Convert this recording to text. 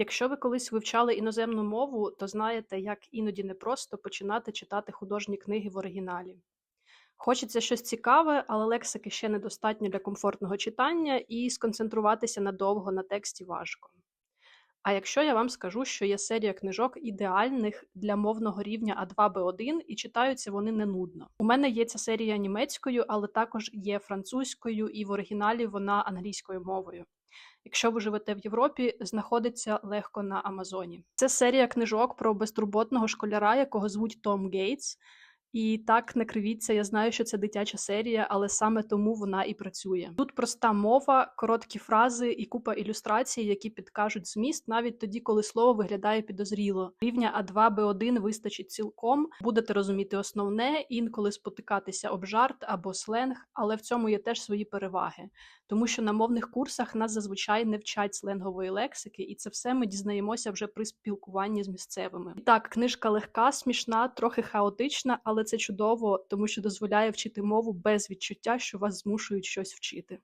Якщо ви колись вивчали іноземну мову, то знаєте, як іноді непросто починати читати художні книги в оригіналі. Хочеться щось цікаве, але лексики ще недостатньо для комфортного читання, і сконцентруватися надовго на тексті важко. А якщо я вам скажу, що є серія книжок ідеальних для мовного рівня А2 Б1 і читаються вони не нудно. У мене є ця серія німецькою, але також є французькою, і в оригіналі вона англійською мовою. Якщо ви живете в Європі, знаходиться легко на Амазоні. Це серія книжок про безтурботного школяра, якого звуть Том Гейтс. І так не кривіться, я знаю, що це дитяча серія, але саме тому вона і працює. Тут проста мова, короткі фрази і купа ілюстрацій, які підкажуть зміст, навіть тоді, коли слово виглядає підозріло. Рівня А2 Б1 вистачить цілком, будете розуміти основне, інколи спотикатися об жарт або сленг, але в цьому є теж свої переваги, тому що на мовних курсах нас зазвичай не вчать сленгової лексики, і це все ми дізнаємося вже при спілкуванні з місцевими. І так, книжка легка, смішна, трохи хаотична, але це чудово, тому що дозволяє вчити мову без відчуття, що вас змушують щось вчити.